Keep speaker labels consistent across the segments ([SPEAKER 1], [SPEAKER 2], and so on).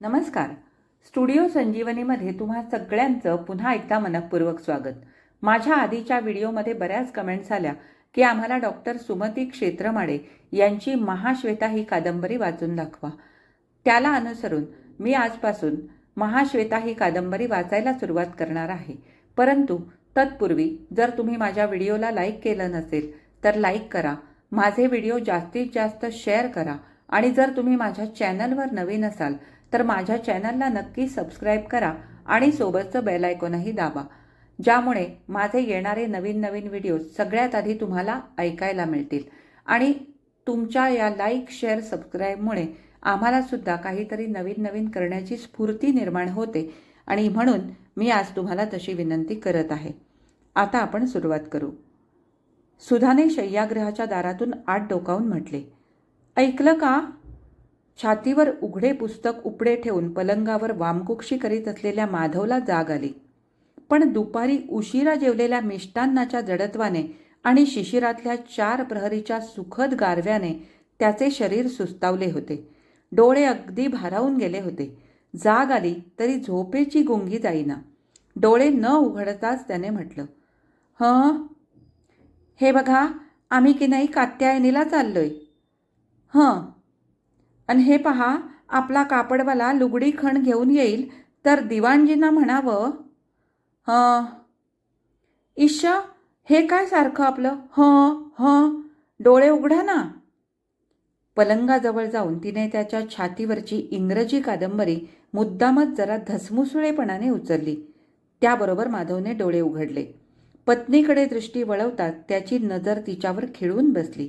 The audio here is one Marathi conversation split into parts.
[SPEAKER 1] नमस्कार. स्टुडिओ संजीवनीमध्ये तुम्हा सगळ्यांचं पुन्हा एकदा मनपूर्वक स्वागत. माझ्या आधीच्या व्हिडिओमध्ये बऱ्याच कमेंट्स आल्या की आम्हाला डॉक्टर सुमती क्षेत्रमाडे यांची महाश्वेता ही कादंबरी वाचून दाखवा. त्याला अनुसरून मी आजपासून महाश्वेता ही कादंबरी वाचायला सुरुवात करणार आहे. परंतु तत्पूर्वी जर तुम्ही माझ्या व्हिडिओला लाईक केलं नसेल तर लाईक करा. माझे व्हिडिओ जास्तीत जास्त शेअर करा. आणि जर तुम्ही माझ्या चॅनलवर नवीन असाल तर माझ्या चॅनलला नक्की सबस्क्राईब करा आणि सोबतचं बेलायकॉनही दाबा ज्यामुळे माझे येणारे नवीन नवीन व्हिडिओ सगळ्यात आधी तुम्हाला ऐकायला मिळतील. आणि तुमच्या या लाईक शेअर सबस्क्राईबमुळे आम्हालासुद्धा काहीतरी नवीन नवीन करण्याची स्फूर्ती निर्माण होते आणि म्हणून मी आज तुम्हाला तशी विनंती करत आहे. आता आपण सुरुवात करू. सुधाने शय्यागृहाच्या दारातून आत डोकावून म्हटले ऐकलं का? छातीवर उघडे पुस्तक उपडे ठेवून पलंगावर वामकुक्षी करीत असलेल्या माधवला जाग आली. पण दुपारी उशिरा जेवलेल्या मिष्टान्नाच्या जडत्वाने आणि शिशिरातल्या चार प्रहरीच्या सुखद गारव्याने त्याचे शरीर सुस्तावले होते. डोळे अगदी भारावून गेले होते. जाग आली तरी झोपेची गुंगी जाईना. डोळे न उघडताच त्याने म्हटलं हं? हे बघा आम्ही की नाही कात्यायनीला चाललोय? हं. आणि हे पहा आपला कापडवाला लुगडी खण घेऊन येईल. तर दिवाणजींना म्हणावं हं. ईशा हे काय सारखं आपलं? हं हं डोळे उघडा ना. पलंगाजवळ जाऊन तिने त्याच्या छातीवरची इंग्रजी कादंबरी मुद्दामच जरा धसमुसळेपणाने उचलली. त्याबरोबर माधवने डोळे उघडले. पत्नीकडे दृष्टी वळवतात त्याची नजर तिच्यावर खिळून बसली.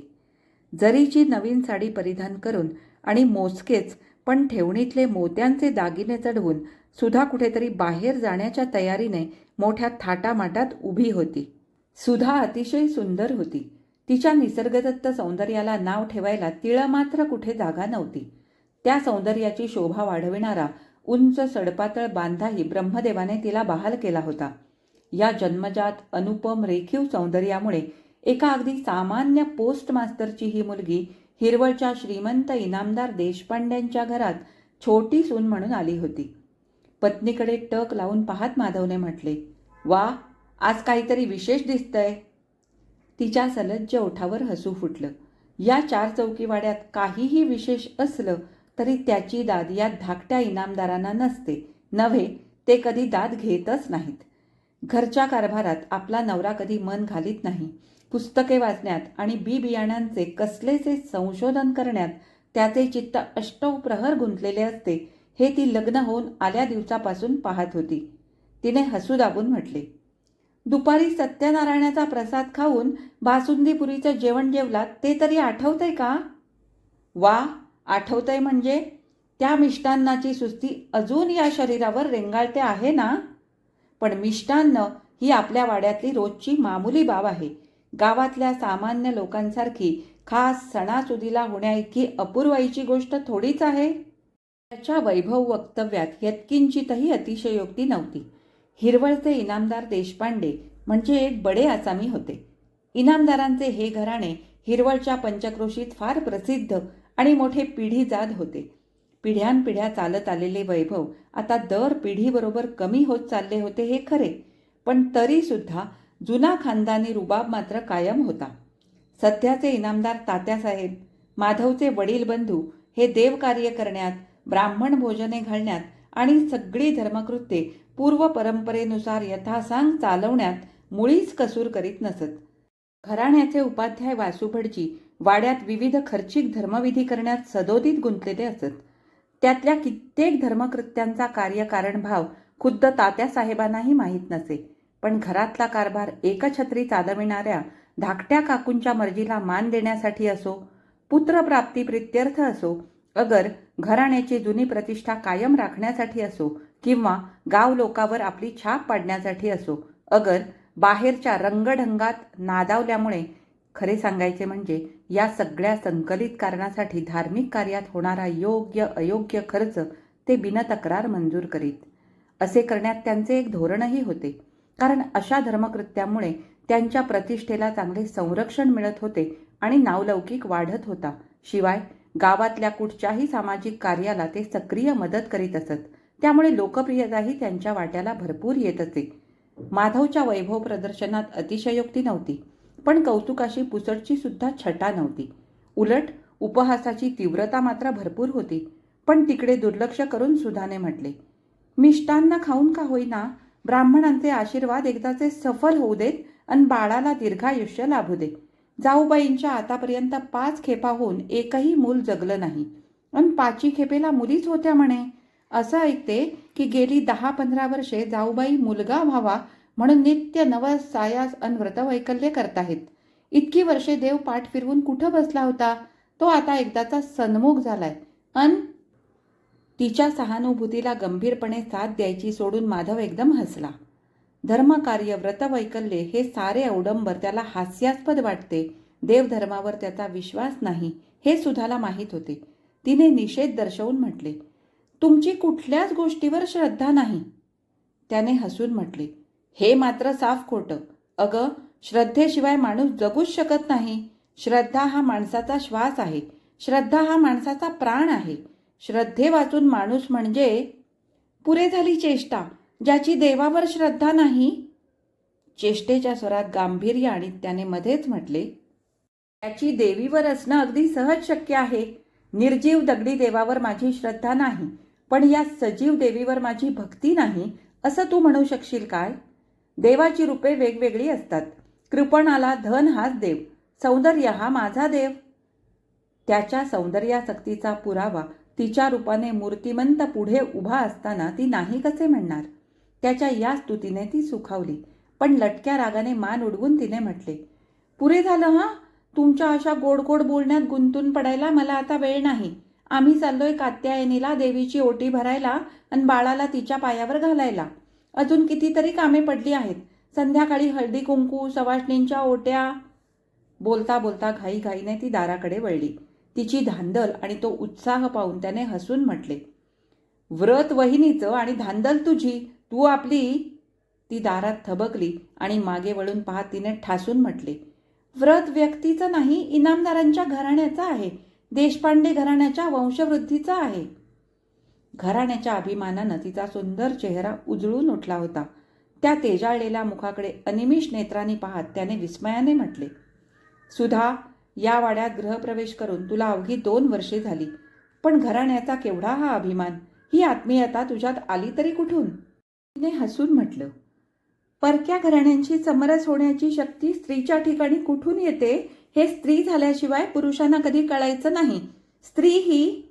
[SPEAKER 1] जरीची नवीन साडी परिधान करून आणि मोजकेच पण ठेवणीतले मोत्यांचे दागिने चढवून सुधा कुठेतरी बाहेर जाण्याच्या तयारीने मोठ्या थाटामाटात उभी होती. सुधा अतिशय सुंदर होती. तिच्या निसर्गदत्त सौंदर्याला नाव ठेवायला तिळं मात्र कुठे जागा नव्हती. त्या सौंदर्याची शोभा वाढविणारा उंच सडपातळ बांधाही ब्रह्मदेवाने तिला बहाल केला होता. या जन्मजात अनुपम रेखीव सौंदर्यामुळे एका अगदी सामान्य पोस्टमास्तरची ही मुलगी हिरवळच्या श्रीमंत इनामदार देशपांड्यांच्या घरात छोटी सून म्हणून आली होती. पत्नीकडे टक लावून पाहत माधवने म्हटले वा आज काहीतरी विशेष दिसतंय. तिच्या सलज्ज ओठावर हसू फुटलं. या चार चौकीवाड्यात काहीही विशेष असलं तरी त्याची दाद या धाकट्या इनामदारांना नसते. नव्हे ते कधी दाद घेतच नाहीत. घरच्या कारभारात आपला नवरा कधी मन घालीत नाही. पुस्तके वाचण्यात आणि बी बियाण्यांचे कसलेचे संशोधन करण्यात त्याचे चित्त अष्टप्रहर गुंतलेले असते हे ती लग्न होऊन आल्या दिवसापासून पाहत होती. तिने हसू दाबून म्हटले दुपारी सत्यनारायणाचा प्रसाद खाऊन बासुंदीपुरीचं जेवण जेवलात ते तरी आठवतंय का? वा आठवतंय म्हणजे? त्या मिष्टान्नाची सुस्ती अजून या शरीरावर रेंगाळते आहे ना? पण मिष्टान्न ही आपल्या वाड्यातली रोजची मामुली बाब आहे. गावातल्या सामान्य लोकांसारखी खास सणासुदीला होण्याइतकी अपूर्वाईची गोष्ट थोडीच आहे. त्याच्या वैभव वक्तव्यात यत्किंचितही अतिशयोक्ती नव्हती. हिरवळचे इनामदार देशपांडे म्हणजे एक बडे आसामी होते. इनामदारांचे हे घराणे हिरवळच्या पंचक्रोशीत फार प्रसिद्ध आणि मोठे पिढीजाद होते. पिढ्यानपिढ्या चालत आलेले वैभव आता दर पिढीबरोबर कमी होत चालले होते हे खरे. पण तरीसुद्धा जुना खानदानी रुबाब मात्र कायम होता. सध्याचे इनामदार तात्यासाहेब माधवचे वडील बंधू हे देवकार्य करण्यात ब्राह्मण भोजने घालण्यात आणि सगळी धर्मकृत्ये पूर्व परंपरेनुसार यथासांग चालवण्यात मुळीच कसूर करीत नसत. घराण्याचे उपाध्याय वासुभटजी वाड्यात विविध खर्चिक धर्मविधी करण्यात सदोदित गुंतलेले असत. त्यातल्या कित्येक धर्मकृत्यांचा कार्यकारण भाव खुद्द तात्यासाहेबांनाही माहीत नसे. पण घरातला कारभार एकछत्री चालविणाऱ्या धाकट्या काकूंच्या मर्जीला मान देण्यासाठी असो पुत्रप्राप्ती प्रित्यर्थ असो अगर घराण्याची जुनी प्रतिष्ठा कायम राखण्यासाठी असो किंवा गाव लोकावर आपली छाप पाडण्यासाठी असो अगर बाहेरच्या रंगढंगात नादावल्यामुळे खरे सांगायचे म्हणजे या सगळ्या संकलित कारणासाठी धार्मिक कार्यात होणारा योग्य अयोग्य खर्च ते बिनतक्रार मंजूर करीत. असे करण्यात त्यांचे एक धोरणही होते. कारण अशा धर्मकृत्यामुळे त्यांच्या प्रतिष्ठेला चांगले संरक्षण मिळत होते आणि नावलौकिक वाढत होता. शिवाय गावातल्या कुठच्याही सामाजिक कार्याला ते सक्रिय मदत करीत असत. त्यामुळे लोकप्रियताही त्यांच्या वाट्याला भरपूर येत असे. माधवच्या वैभव प्रदर्शनात अतिशयोक्ती नव्हती पण कौतुकाशी पुसटची सुद्धा छटा नव्हती. उलट उपहासाची तीव्रता मात्र भरपूर होती पण तिकडे दुर्लक्ष करून सुधाने म्हटले मिष्टान्न खाऊन का होईना? ब्राह्मणांचे आशीर्वाद एकदाचे सफल होऊ देत आणि बाळाला दीर्घायुष्य लाभू दे जाऊबाईंच्या आतापर्यंत पाच खेपा होऊन एकही मूल जगलं नाही. आणि पाची खेपेला मुलीच होत्या म्हणे. असं ऐकते की गेली दहा पंधरा वर्षे जाऊबाई मुलगा व्हावा म्हणून नित्य नवस सायास अन व्रतवैकल्य करताहेत. इतकी वर्षे देव पाठ फिरवून कुठं बसला होता? तो आता एकदाचा सन्मुख झालाय. अन तिच्या सहानुभूतीला गंभीरपणे साथ द्यायची सोडून माधव एकदम हसला. धर्मकार्य व्रतवैकल्य हे सारे अवडंबर त्याला हास्यास्पद वाटते. देवधर्मावर त्याचा विश्वास नाही हे सुधाला माहीत होते. तिने निषेध दर्शवून म्हटले तुमची कुठल्याच गोष्टीवर श्रद्धा नाही. त्याने हसून म्हटले हे मात्र साफ खोटं. अगं श्रद्धेशिवाय माणूस जगूच शकत नाही. श्रद्धा हा माणसाचा श्वास आहे. श्रद्धा हा माणसाचा प्राण आहे. श्रद्धे वाचून माणूस म्हणजे पुरे झाली चेष्टा ज्याची देवावर श्रद्धा नाही. चेष्टेच्या स्वरात गांभीर्य आणि त्याने मध्येच म्हटले त्याची देवीवर असणं अगदी सहज शक्य आहे. निर्जीव दगडी देवावर माझी श्रद्धा नाही पण या सजीव देवीवर माझी भक्ती नाही असं तू म्हणू शकशील काय? देवाची रूपे वेगवेगळी असतात. कृपणाला धन हाच देव सौंदर्य हा माझा देव. त्याच्या सौंदर्यासक्तीचा पुरावा तिच्या रूपाने मूर्तिमंत पुढे उभा असताना ती नाही कसे म्हणणार? त्याच्या या स्तुतीने ती सुखावली. पण लटक्या रागाने मान उडवून तिने म्हटले पुरे झालं हां? तुमच्या अशा गोड गोड बोलण्यात गुंतून पडायला मला आता वेळ नाही. आम्ही चाललोय कात्यायनीला देवीची ओटी भरायला आणि बाळाला तिच्या पायावर घालायला. अजून कितीतरी कामे पडली आहेत. संध्याकाळी हळदी कुंकू सवाष्णींच्या ओट्या बोलता बोलता घाईघाईने ती दाराकडे वळली. तिची धांदल आणि तो उत्साह पाहून त्याने हसून म्हटले व्रत वहिनीचं आणि धांदल तुझी तू आपली ती दारात थबकली आणि मागे वळून पाहत तिने ठासून म्हटले व्रत व्यक्तीचं नाही इनामदारांच्या घराण्याचं आहे देशपांडे घराण्याच्या वंशवृद्धीचा आहे घराण्याच्या अभिमानानं तिचा सुंदर चेहरा उजळून उठला होता. त्या तेजाळलेल्या मुखाकडे अनिमिष नेत्रांनी पाहत त्याने विस्मयाने म्हटले सुधा या वाड्यात गृहप्रवेश करून तुला अवघी दोन वर्षे झाली. पण घराण्याचा केवढा हा अभिमान? ही आत्मीयता तुझ्यात आली तरी कुठून? तिने हसून म्हटलं परक्या घराण्यांची समरस होण्याची शक्ती स्त्रीच्या ठिकाणी कुठून येते? हे स्त्री झाल्याशिवाय पुरुषांना कधी कळायचं नाही. स्त्री ही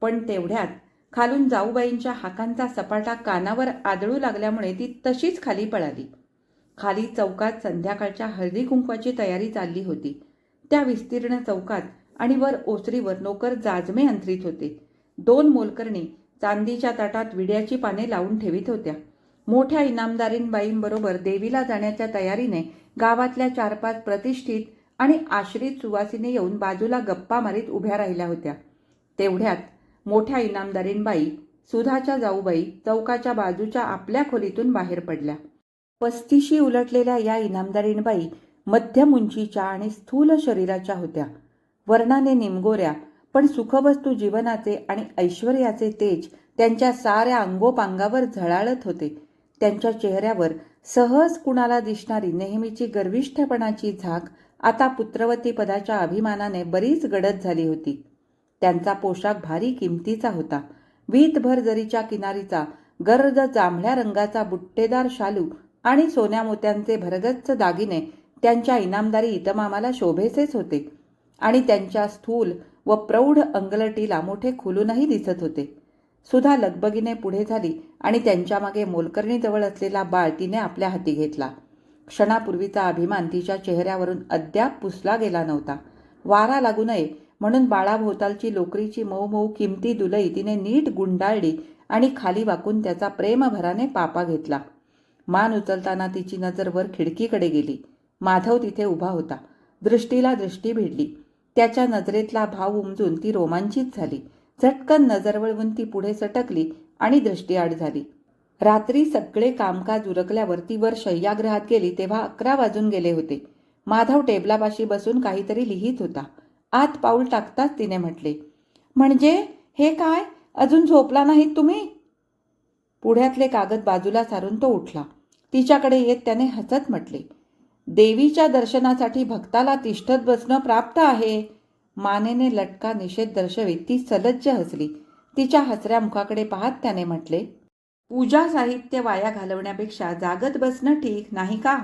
[SPEAKER 1] पण तेवढ्यात खालून जाऊबाईंच्या हाकांचा सपाटा कानावर आदळू लागल्यामुळे ती तशीच खाली पळाली. खाली चौकात संध्याकाळच्या हळदी कुंकवाची तयारी चालली होती. त्या विस्तीर्ण चौकात आणि वर ओसरीवर नोकर जाजमे अंतरित होते. दोन मोलकरणी चांदीच्या ताटात विड्याची पाने लावून ठेवीत होत्या. मोठ्या इनामदारींबाईंबरोबर देवीला जाण्याच्या तयारीने गावातल्या चार पाच प्रतिष्ठित आणि आश्रित सुवासिने येऊन बाजूला गप्पा मारीत उभ्या राहिल्या होत्या. तेवढ्यात मोठ्या इनामदारींबाई सुधाच्या जाऊबाई चौकाच्या बाजूच्या आपल्या खोलीतून बाहेर पडल्या. पस्तीशी उलटलेल्या या इनामदारींबाई मध्यम उंचीच्या आणि स्थूल शरीराच्या होत्या. वर्णाने निमगोऱ्या पण सुखवस्तू जीवनाचे आणि ऐश्वर्याचे तेज त्यांच्या साऱ्या अंगोपांगावर झळाळत होते. त्यांच्या चेहऱ्यावर सहज कुणाला दिसणारी नेहमीची गर्विष्ठपणाची झाक आता पुत्रवती पदाच्या अभिमानाने बरीच गडद झाली होती. त्यांचा पोशाख भारी किमतीचा होता. वीतभर जरीच्या किनारीचा गर्द जांभळ्या रंगाचा बुट्टेदार शालू आणि सोन्या मोत्यांचे भरगच्च दागिने त्यांच्या इनामदारी इतमामाला शोभेसेच होते. आणि त्यांच्या स्थूल व प्रौढ अंगलटीला मोठे खुलूनही दिसत होते. सुधा लगबगीने पुढे झाली आणि त्यांच्यामागे मोलकर्णीजवळ असलेला बाळ तिने आपल्या हाती घेतला. क्षणापूर्वीचा अभिमान तिच्या चेहऱ्यावरून अद्याप पुसला गेला नव्हता. वारा लागू नये म्हणून बाळाभोवतालची लोकरीची मऊ मऊ किमती दुलई तिने नीट गुंडाळली आणि खाली वाकून त्याचा प्रेमभराने पापा घेतला. मान उचलताना तिची नजर वर खिडकीकडे गेली. माधव तिथे उभा होता. दृष्टीला दृष्टी भिडली त्याच्या नजरेतला भाव उमजून ती रोमांचित झाली. झटकन नजर वळवून ती पुढे सटकली आणि दृष्टीआड झाली. रात्री सगळे कामकाज उरकल्यावर ती वर शय्यागृहात गेली तेव्हा अकरा वाजून गेले होते. माधव टेबलापाशी बसून काहीतरी लिहित होता. आत पाऊल टाकताच तिने म्हटले म्हणजे हे काय? अजून झोपला नाहीत तुम्ही? पुढ्यातले कागद बाजूला सारून तो उठला. तिच्याकडे येत त्याने हसत म्हटले देवीच्या दर्शनासाठी भक्ताला तिष्ठत बसणं प्राप्त आहे. मानेने लटका निषेध दर्शवीत ती सलज्ज हसली. तिच्या हसऱ्या मुखाकडे पाहत त्याने म्हटले पूजा साहित्य वाया घालवण्यापेक्षा जागत बसणं ठीक नाही का?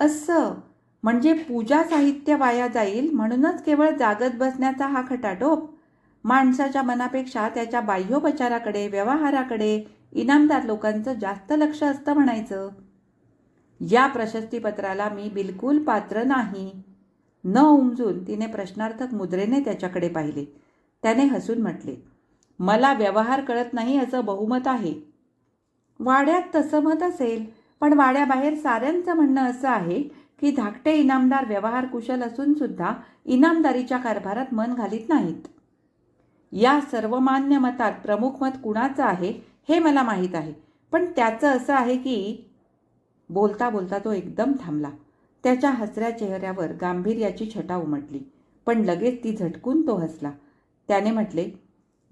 [SPEAKER 1] असं म्हणजे पूजा साहित्य वाया जाईल म्हणूनच केवळ जागत बसण्याचा हा खटाटोप? माणसाच्या मनापेक्षा त्याच्या बाह्योपचाराकडे व्यवहाराकडे इनामदार लोकांचं जास्त लक्ष असतं म्हणायचं. या प्रशस्तीपत्राला मी बिलकुल पात्र नाही. न उमजून तिने प्रश्नार्थक मुद्रेने त्याच्याकडे पाहिले. त्याने हसून म्हटले मला व्यवहार कळत नाही असं बहुमत आहे. वाड्यात तसं मत असेल पण वाड्याबाहेर साऱ्यांचं म्हणणं असं आहे की धाकटे इनामदार व्यवहार कुशल असून सुद्धा इनामदारीच्या कारभारात मन घालीत नाहीत. या सर्वमान्य मतात प्रमुख मत कुणाचं आहे हे मला माहीत आहे पण त्याचं असं आहे की बोलता बोलता तो एकदम थांबला. त्याच्या हसऱ्या चेहऱ्यावर गांभीर्याची छटा उमटली. पण लगेच ती झटकून तो हसला. त्याने म्हटले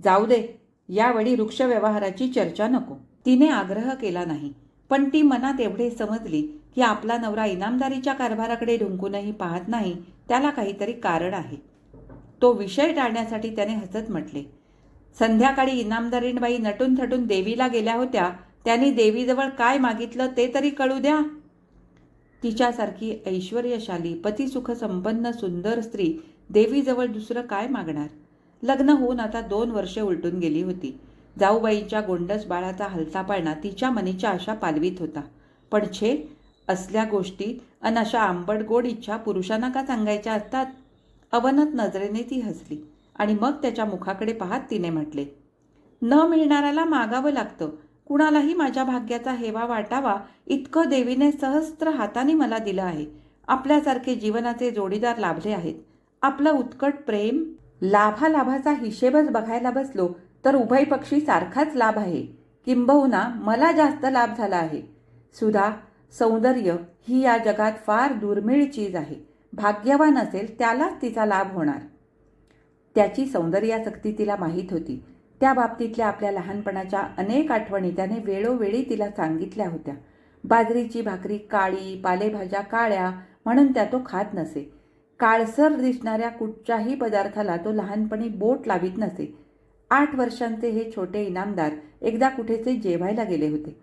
[SPEAKER 1] जाऊ दे यावेळी वृक्ष व्यवहाराची चर्चा नको. तिने आग्रह केला नाही. पण ती मनात एवढे समजली की आपला नवरा इनामदारीच्या कारभाराकडे ढुंकूनही पाहत नाही त्याला काहीतरी कारण आहे. तो विषय टाळण्यासाठी त्याने हसत म्हटले संध्याकाळी इनामदारीणबाई नटून थटून देवीला गेल्या होत्या. त्यांनी देवीजवळ काय मागितलं ते तरी कळू द्या. तिच्यासारखी ऐश्वर्यशाली पतिसुख संपन्न सुंदर स्त्री देवीजवळ दुसरं काय मागणार? लग्न होऊन आता दोन वर्षे उलटून गेली होती. जाऊबाईच्या गोंडस बाळाचा हलता पाळणा तिच्या मनीच्या आशा पालवीत होता. पण छे असल्या गोष्टी अन अशा आंबट गोड इच्छा पुरुषांना का सांगायच्या असतात? अवनत नजरेने ती हसली आणि मग त्याच्या मुखाकडे पाहत तिने म्हटले न मिळणाऱ्याला मागावं लागतं. कुणालाही माझ्या भाग्याचा हेवा वाटावा इतकं देवीने सहस्त्र हाताने मला दिलं आहे. आपल्यासारखे जीवनाचे जोडीदार लाभले आहेत. आपलं उत्कट प्रेम लाभालाभाचा हिशेबच बघायला बसलो तर उभय पक्षी सारखाच लाभ आहे. किंबहुना मला जास्त लाभ झाला आहे. सुधा सौंदर्य ही या जगात फार दुर्मिळ चीज आहे. भाग्यवान असेल त्यालाच तिचा लाभ होणार. त्याची सौंदर्यासक्ती तिला माहीत होती. त्या बाबतीतल्या आपल्या लहानपणाच्या अनेक आठवणी त्याने वेळोवेळी तिला सांगितल्या होत्या. बाजरीची भाकरी काळी पालेभाज्या काळ्या म्हणून त्या तो खात नसे. काळसर दिसणाऱ्या कुठच्याही पदार्थाला तो लहानपणी बोट लावित नसे. आठ वर्षांचे हे छोटे इनामदार एकदा कुठेचे जेवायला गेले होते.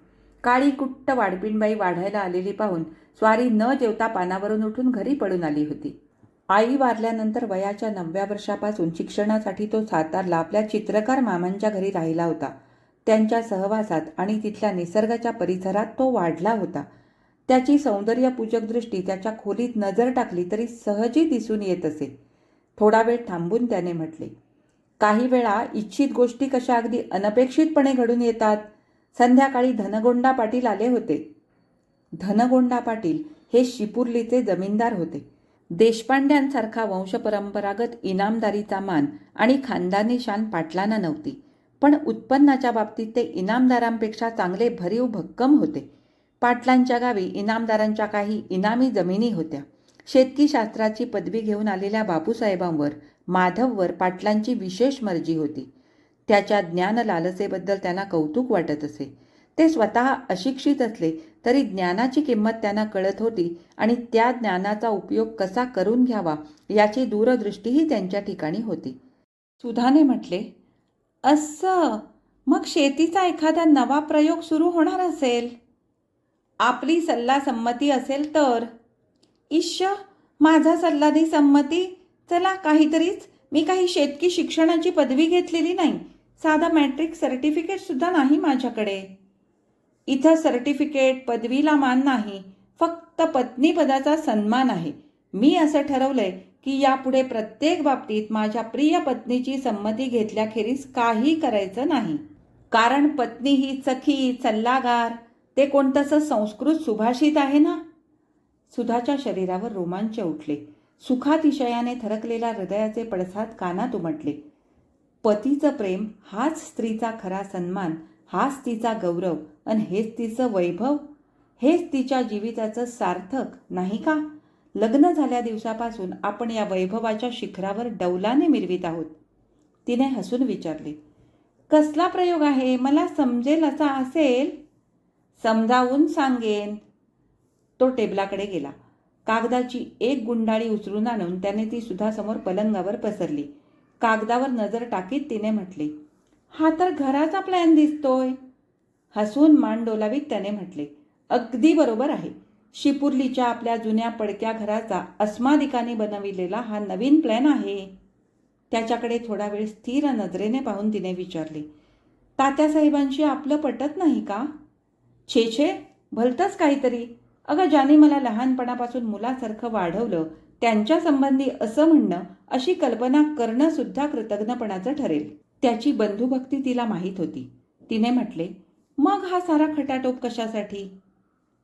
[SPEAKER 1] काळी कुट्ट वाडपिणबाई वाढायला आलेली पाहून स्वारी न जेवता पानावरून उठून घरी पडून आली होती. आई वारल्यानंतर वयाच्या नवव्या वर्षापासून शिक्षणासाठी तो सातारला आपल्या चित्रकार मामांच्या घरी राहिला होता. त्यांच्या सहवासात आणि तिथल्या निसर्गाच्या परिसरात तो वाढला होता. त्याची सौंदर्यपूजक दृष्टी त्याच्या खोलीत नजर टाकली तरी सहजी दिसून येत असे. थोडा वेळ थांबून त्याने म्हटले काही वेळा इच्छित गोष्टी कशा अगदी अनपेक्षितपणे घडून येतात? संध्याकाळी धनगोंडा पाटील आले होते. धनगोंडा पाटील हे शिपुर्लीचे जमीनदार होते. देशपांड्यांसारखा वंशपरंपरागत इनामदारीचा मान आणि खानदानी शान पाटलांना नव्हती. पण उत्पन्नाच्या बाबतीत ते इनामदारांपेक्षा चांगले भरीव भक्कम होते. पाटलांच्या गावी इनामदारांच्या काही इनामी जमिनी होत्या. शेतकी शास्त्राची पदवी घेऊन आलेल्या बापूसाहेबांवर माधववर पाटलांची विशेष मर्जी होती. त्याच्या ज्ञान लालसेबद्दल त्यांना कौतुक वाटत असे. ते स्वतः अशिक्षित असले तरी ज्ञानाची किंमत त्यांना कळत होती आणि त्या ज्ञानाचा उपयोग कसा करून घ्यावा याची दूरदृष्टीही त्यांच्या ठिकाणी होती. सुधाने म्हटले असं? मग शेतीचा एखादा नवा प्रयोग सुरू होणार असेल? आपली सल्ला संमती असेल तर? ईश्य माझा सल्लादी संमती? चला काहीतरीच. मी काही शेतकी शिक्षणाची पदवी घेतलेली नाही. साधा मॅट्रिक सर्टिफिकेट सुद्धा नाही माझ्याकडे. इथं सर्टिफिकेट पदवीला मान नाही फक्त पत्नी पदाचा सन्मान आहे. मी असं ठरवलंय की यापुढे प्रत्येक बाबतीत माझ्या प्रिय पत्नीची संमती घेतल्याखेरीज काही करायचं नाही. कारण पत्नी ही चखी सल्लागार ते कोणतंसं संस्कृत सुभाषित आहे ना? सुधाच्या शरीरावर रोमांच उठले. सुखातिशयाने थरकलेल्या हृदयाचे पडसाद कानात उमटले. पतीचं प्रेम हाच स्त्रीचा खरा सन्मान हाच तिचा गौरव आणि हेच तिचं वैभव? हेच तिच्या जीविताचं सार्थक नाही का? लग्न झाल्या दिवसापासून आपण या वैभवाच्या शिखरावर डौलाने मिरवीत आहोत. तिने हसून विचारले कसला प्रयोग आहे? मला समजेल असा असेल? समजावून सांगेन. तो टेबलाकडे गेला. कागदाची एक गुंडाळी उचलून आणून त्याने ती सुद्धा समोर पलंगावर पसरली. कागदावर नजर टाकीत तिने म्हटले हा तर घराचा प्लॅन दिसतोय. हसून मान डोलावीत त्याने म्हटले अगदी बरोबर आहे. शिपुर्लीच्या आपल्या जुन्या पडक्या घराचा अस्मादिकाने बनविलेला हा नवीन प्लॅन आहे. त्याच्याकडे थोडा वेळ स्थिर नजरेने पाहून तिने विचारले तात्यासाहेबांशी आपलं पटत नाही का? छे छे भलतंच काहीतरी. अगं ज्याने मला लहानपणापासून मुलासारखं वाढवलं त्यांच्या संबंधी असं म्हणणं अशी कल्पना करणंसुद्धा कृतज्ञपणाचं ठरेल. त्याची बंधुभक्ती तिला माहीत होती. तिने म्हटले मग हा सारा खटाटोप कशासाठी?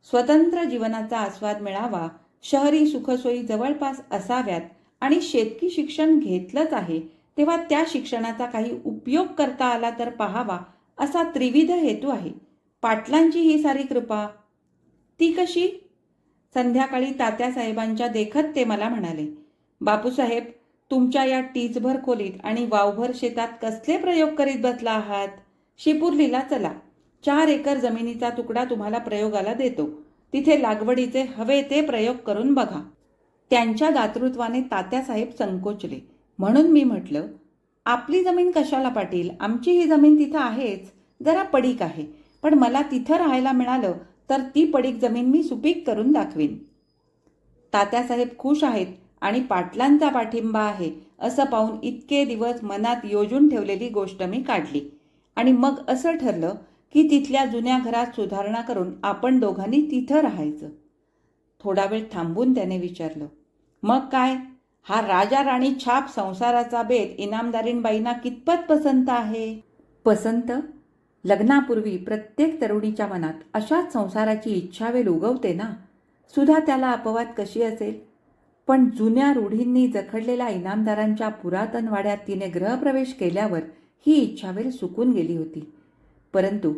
[SPEAKER 1] स्वतंत्र जीवनाचा आस्वाद मिळावा शहरी सुखसोयी जवळपास असाव्यात आणि शेतकी शिक्षण घेतलंच आहे तेव्हा त्या शिक्षणाचा काही उपयोग करता आला तर पाहावा असा त्रिविध हेतू आहे. पाटलांची ही सारी कृपा. ती कशी? संध्याकाळी तात्यासाहेबांच्या देखत ते मला म्हणाले बापूसाहेब तुमच्या या टीचभर खोलीत आणि वावभर शेतात कसले प्रयोग करीत बसला आहात? शिपुर्लीला चला. चार एकर जमिनीचा तुकडा तुम्हाला प्रयोगाला देतो. तिथे लागवडीचे हवे ते प्रयोग करून बघा. त्यांच्या दातृत्वाने तात्यासाहेब संकोचले. म्हणून मी म्हटलं आपली जमीन कशाला पाटील? आमची ही जमीन तिथं आहेच. जरा पडीक आहे. पण मला तिथं राहायला मिळालं तर ती पडीक जमीन मी सुपीक करून दाखवीन. तात्यासाहेब खुश आहेत. आणि पाटलांचा पाठिंबा आहे असं पाहून इतके दिवस मनात योजून ठेवलेली गोष्ट मी काढली. आणि मग असं ठरलं की तिथल्या जुन्या घरात सुधारणा करून आपण दोघांनी तिथं राहायचं. थोडा वेळ थांबून त्याने विचारलं मग काय? हा राजा राणी छाप संसाराचा बेत इनामदारीणबाईंना कितपत पसंत आहे? पसंत? लग्नापूर्वी प्रत्येक तरुणीच्या मनात अशाच संसाराची इच्छावेल उगवते ना? सुद्धा त्याला अपवाद कशी असेल? पण जुन्या रूढींनी जखडलेल्या इनामदारांच्या पुरातन वाड्यात तिने ग्रहप्रवेश केल्यावर ही इच्छावेल सुकून गेली होती. परंतु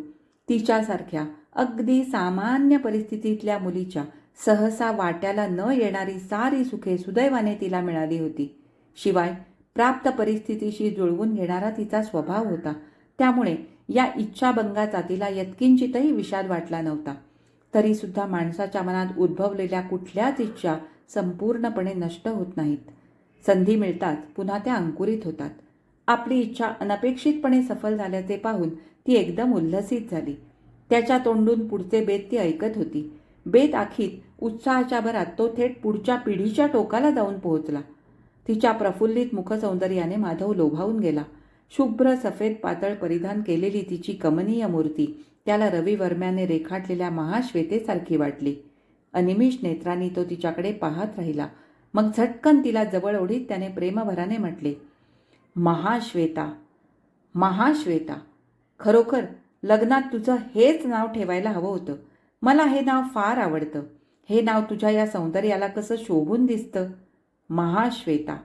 [SPEAKER 1] तिच्यासारख्या अगदी सामान्य परिस्थितीतल्या मुलीच्या सहसा वाट्याला न येणारी सारी सुखे सुदैवाने तिला मिळाली होती. शिवाय प्राप्त परिस्थितीशी जुळवून घेणारा तिचा स्वभाव होता. त्यामुळे या इच्छाभंगाचा तिला यत्किंचितही विषाद वाटला नव्हता. तरीसुद्धा माणसाच्या मनात उद्भवलेल्या कुठल्याच इच्छा संपूर्णपणे नष्ट होत नाहीत. संधी मिळताच पुन्हा त्या अंकुरित होतात. आपली इच्छा अनपेक्षितपणे सफल झाल्याचे पाहून ती एकदम उल्हसित झाली. त्याच्या तोंडून पुढचे बेत ती ऐकत होती. बेत आखीत उत्साहाच्या भरात तो थेट पुढच्या पिढीच्या टोकाला जाऊन पोहोचला. तिच्या प्रफुल्लित मुखसौंदर्याने माधव लोभावून गेला. शुभ्र सफेद पातळ परिधान केलेली तिची कमनीय मूर्ती त्याला रविवर्म्याने रेखाटलेल्या महाश्वेतेसारखी वाटली. अनिमिष नेत्रांनी तो तिच्याकडे पाहत राहिला. मग झटकन तिला जवळ ओढीत त्याने प्रेमभराने म्हटले महाश्वेता महाश्वेता खरोखर लग्नात तुझं हेच नाव ठेवायला हवं होतं. मला हे नाव फार आवडतं. हे नाव तुझ्या या सौंदर्याला कसं शोभून दिसतं? महाश्वेता.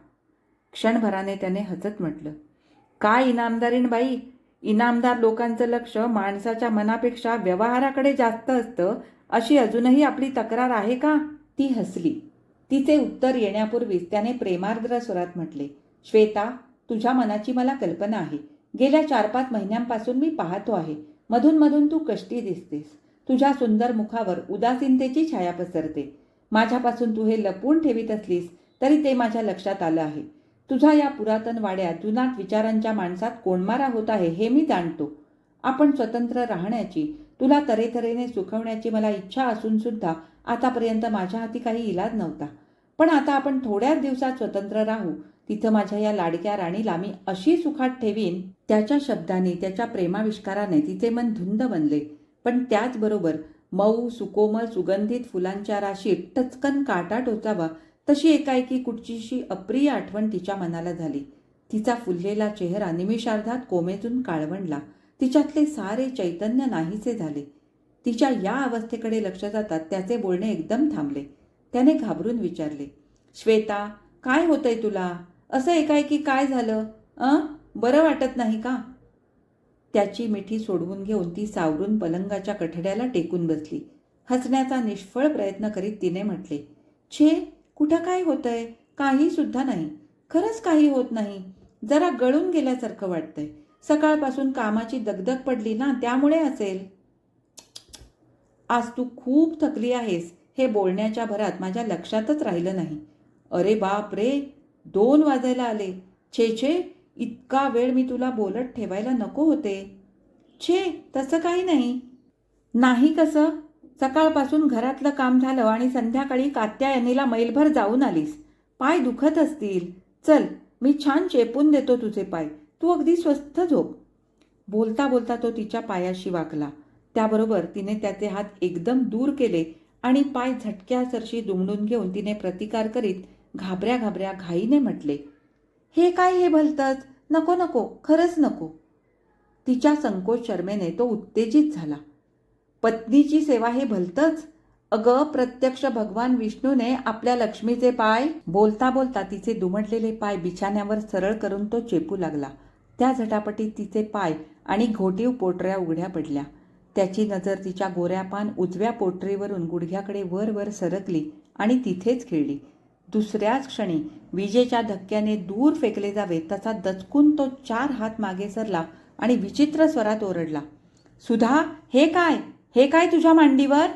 [SPEAKER 1] क्षणभराने त्याने हसत म्हटलं काय इनामदारीण बाई? इनामदार लोकांचं लक्ष माणसाच्या मनापेक्षा व्यवहाराकडे जास्त असतं अशी अजूनही आपली तक्रार आहे का? ती हसली. तिचे उत्तर येण्यापूर्वीच त्याने प्रेमार्द्र स्वरात म्हटले श्वेता तुझ्या मनाची मला कल्पना आहे. गेल्या चार पाच महिन्यांपासून मी पाहतो आहे. मधून मधून तू कष्टी दिसतेस. तुझ्या सुंदर मुखावर उदासीनतेची छाया पसरते. माझ्यापासून तू हे लपवून ठेवीत असलीस तरी ते माझ्या लक्षात आलं आहे. तुझा या पुरातन वाड्यात जुनाट विचारांच्या माणसात कोणमारा होत आहे हे मी जाणतो. आपण स्वतंत्र राहण्याची तुला तरेतरेने सुखवण्याची मला इच्छा असून सुद्धा आतापर्यंत माझ्या हाती काही इलाज नव्हता. पण आता आपण थोड्याच दिवसात स्वतंत्र राहू. तिथं माझ्या या लाडक्या राणीला मी अशी सुखात ठेवीन. त्याच्या शब्दाने त्याच्या प्रेमाविष्काराने तिचे मन धुंद बनले. पण त्याचबरोबर मऊ सुकोमल सुगंधित फुलांच्या राशीत टचकन काटा टोचावा तशी एकाएकी कुठचीशी अप्रिय आठवण तिच्या मनाला झाली. तिचा फुललेला चेहरा निमिषार्धात कोमेजून काळवणला तिच्यातले सारे चैतन्य नाहीसे झाले. तिच्या या अवस्थेकडे लक्ष जातात त्याचे बोलणे एकदम थांबले. त्याने घाबरून विचारले श्वेता काय होतंय तुला? असं एकाएकी काय झालं? अं? बरं वाटत नाही का? त्याची मिठी सोडवून घेऊन ती सावरून पलंगाच्या कठड्याला टेकून बसली. हसण्याचा निष्फळ प्रयत्न करीत तिने म्हटले छे कुठं काय होतंय? काही सुद्धा नाही. खरंच काही होत नाही. जरा गळून गेल्यासारखं वाटतंय. सकाळपासून कामाची दगदग पडली ना त्यामुळे असेल. आज तू खूप थकली आहेस हे बोलण्याच्या भरात माझ्या लक्षातच राहिलं नाही. अरे बाप रे दोन वाजायला आले. छे छे इतका वेळ मी तुला बोलत ठेवायला नको होते. छे तसं काही नाही. नाही कसं? सकाळपासून घरातलं काम झालं आणि संध्याकाळी कात्यायनीला मैलभर जाऊन आलीस. पाय दुखत असतील. चल मी छान चेपून देतो तुझे पाय. तू अगदी स्वस्थ झोप. बोलता बोलता तो तिच्या पायाशी वाकला. त्याबरोबर तिने त्याचे हात एकदम दूर केले आणि पाय झटक्यासरशी दुमडून घेऊन तिने प्रतिकार करीत घाबऱ्या घाबऱ्या घाईने म्हटले हे काय हे भलतंच? नको नको खरंच नको. तिच्या संकोच शर्मेने तो उत्तेजित झाला. पत्नीची सेवा हे भलतंच? अगं प्रत्यक्ष भगवान विष्णूने आपल्या लक्ष्मीचे पाय बोलता बोलता तिचे दुमडलेले पाय बिछाण्यावर सरळ करून तो चेपू लागला. त्या झटापटीत तिचे पाय आणि घोटीव पोटऱ्या उघड्या पडल्या. त्याची नजर तिच्या गोऱ्यापान उजव्या पोटरीवरून गुडघ्याकडे वर वर सरकली आणि तिथेच खेळली. दुसऱ्याच क्षणी विजेच्या धक्क्याने दूर फेकले जावे तसा दचकून तो चार हात मागे सरला आणि विचित्र स्वरात ओरडला सुधा हे काय? हे काय तुझ्या मांडीवर?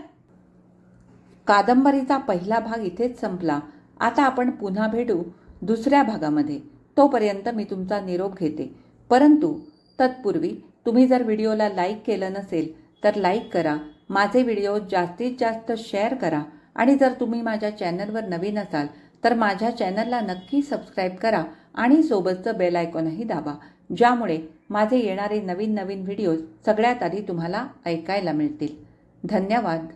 [SPEAKER 1] कादंबरीचा पहिला भाग इथेच संपला. आता आपण पुन्हा भेटू दुसऱ्या भागामध्ये. तोपर्यंत मी तुमचा निरोप घेते. परंतु तत्पूर्वी तुम्ही जर व्हिडिओला लाईक केलं नसेल तर लाईक करा माझे व्हिडिओ जास्तीत जास्त शेअर करा आणि जर तुम्ही माझ्या चॅनलवर नवीन असाल तर माझ्या चॅनलला नक्की सबस्क्राईब करा आणि सोबतचं बेल आयकॉनही दाबा ज्यामुळे माझे येणारे नवीन नवीन व्हिडिओज सगळ्यात आधी तुम्हाला ऐकायला मिळतील. धन्यवाद.